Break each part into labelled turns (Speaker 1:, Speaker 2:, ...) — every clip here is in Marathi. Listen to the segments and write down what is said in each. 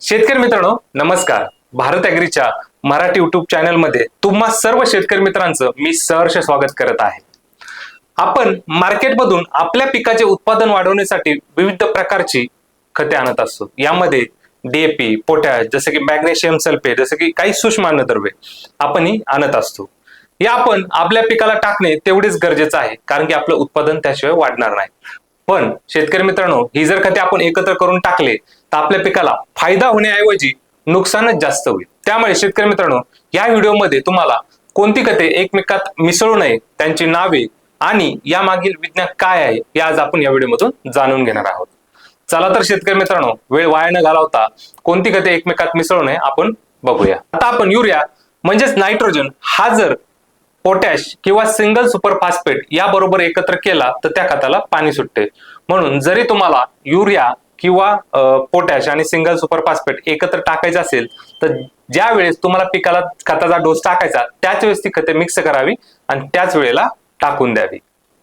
Speaker 1: शेतकरी मित्रांनो नमस्कार. भारत ॲग्रीच्या मराठी युट्यूब चॅनलमध्ये तुम्हा सर्व शेतकरी मित्रांचं मी सहर्ष स्वागत करत आहे. आपण मार्केटमधून आपल्या पिकाचे उत्पादन वाढवण्यासाठी विविध प्रकारची खते आणत असतो. यामध्ये डीएपी पोटॅश जसं की मॅग्नेशियम सल्फेट जसं की काही सूक्ष्म अन्नद्रव्ये आपण ही आणत असतो. या आपण आपल्या पिकाला टाकणे तेवढेच गरजेचं आहे कारण की आपलं उत्पादन त्याशिवाय वाढणार नाही. पण शेतकरी मित्रांनो ही जर खते आपण एकत्र करून टाकले तर आपल्या पिकाला फायदा होण्याऐवजी नुकसानच जास्त होईल. त्यामुळे शेतकरी मित्रांनो या व्हिडिओमध्ये तुम्हाला कोणती खते एकमेकात मिसळू नये त्यांची नावे आणि यामागील विज्ञान काय आहे हे आज आपण या व्हिडिओमधून जाणून घेणार आहोत. चला तर शेतकरी मित्रांनो वेळ वाया न घालवता कोणती खते एकमेकात मिसळू नये आपण बघूया. आता आपण युरिया म्हणजेच नायट्रोजन हा जर पोटॅश किंवा सिंगल सुपर फास्फेट या बरोबर एकत्र केला तर त्या खताला पाणी सुटते. म्हणून जरी तुम्हाला युरिया किंवा पोटॅश आणि सिंगल सुपर फॉस्फेट एकत्र टाकायचं असेल तर ज्या वेळेस तुम्हाला पिकाला खताचा डोस टाकायचा त्याच वेळेस ती खते मिक्स करावी आणि त्याच वेळेला टाकून द्यावी.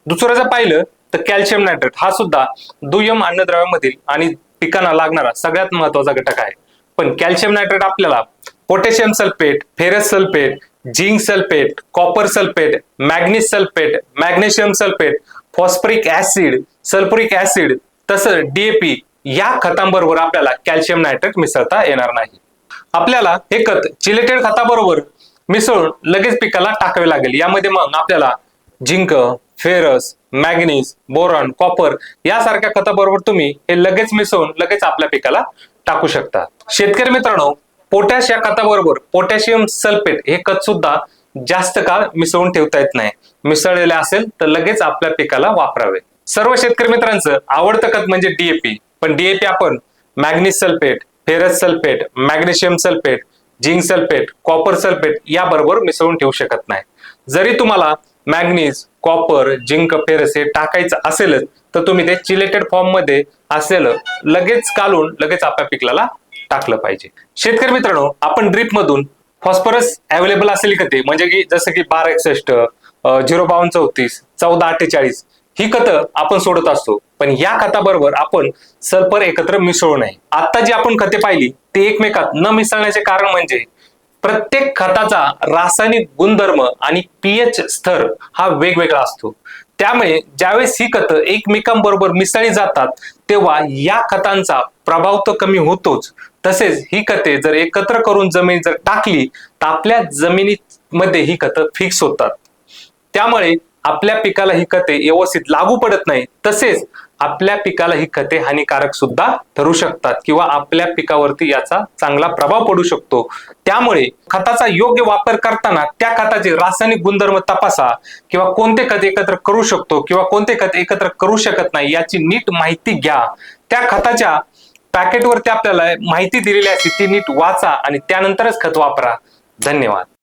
Speaker 1: दुसरं जर पाहिलं तर कॅल्शियम नायट्रेट हा सुद्धा दुय्यम अन्नद्रव्यामधील आणि पिकांना लागणारा सगळ्यात महत्त्वाचा घटक आहे. पण कॅल्शियम नायट्रेट आपल्याला potassium sulphate ferrous sulphate zinc sulphate copper sulphate manganese sulphate magnesium sulphate phosphoric acid sulphuric acid तसं डीएपी या खतांबरोबर आपल्याला कॅल्शियम नायट्रेट मिसळता येणार नाही. आपल्याला हे खत चिलेटेड खताबरोबर मिसळून लगेच पिकाला टाकावे लागेल. यामध्ये मग आपल्याला zinc ferrous manganese boron copper यासारख्या खताबरोबर तुम्ही हे लगेच मिसळून लगेच आपल्या पिकाला टाकू शकता. शेतकरी मित्रांनो पोटॅश या खताबरोबर पोटॅशियम सल्फेट हे खत सुद्धा जास्त काळ मिसळून ठेवता येत नाही. मिसळलेले असेल तर लगेच आपल्या पिकाला वापरावे. सर्व शेतकरी मित्रांचं आवडतं खत म्हणजे डीएपी पण डीएपी आपण manganese sulphate ferrous sulphate magnesium sulphate zinc sulphate copper sulphate याबरोबर मिसळून ठेवू शकत नाही. जरी तुम्हाला मॅग्नीज कॉपर झिंक फेरस हे टाकायचं असेलच तर तुम्ही ते चिलेटेड फॉर्ममध्ये असलेलं लगेच कालून लगेच आपल्या पिकला टाकलं पाहिजे. शेतकरी मित्रांनो आपण ड्रीप मधून फॉस्फरस अवेलेबल असेल का ते? म्हणजे की जसं की बारा एकसष्ट झिरो बावन्न चौतीस चौदा अठ्ठेचाळीस ही खतं आपण सोडत असतो. पण या खताबरोबर आपण सल्फर एकत्र मिसळू नये. आता जी आपण खते पाहिली ते एकमेकात न मिसळण्याचे कारण म्हणजे प्रत्येक खताचा रासायनिक गुणधर्म आणि पीएच स्तर हा वेगवेगळा असतो. त्यामुळे ज्यावेळेस ही खतं एकमेकांबरोबर मिसळली जातात तेव्हा या खतांचा प्रभाव तर कमी होतोच. तसेच ही खते जर एकत्र करून जमीन जर टाकली तर आपल्या जमिनीमध्ये ही खतं फिक्स होतात. त्यामुळे आपल्या पिकाला ही खते व्यवस्थित लागू पडत नाही तसेच आपल्या पिकाला ही खते हानिकारक सुद्धा ठरू शकतात किंवा आपल्या पिकावरती याचा चांगला प्रभाव पडू शकतो. त्यामुळे खताचा योग्य वापर करताना त्या खताचे रासायनिक गुणधर्म तपासा किंवा कोणते खत एकत्र करू शकतो किंवा कोणते खत एकत्र करू शकत नाही याची नीट माहिती घ्या. त्या खताच्या पॅकेटवरती आपल्याला माहिती दिलेली असते ती नीट वाचा आणि त्यानंतरच खत वापरा. धन्यवाद.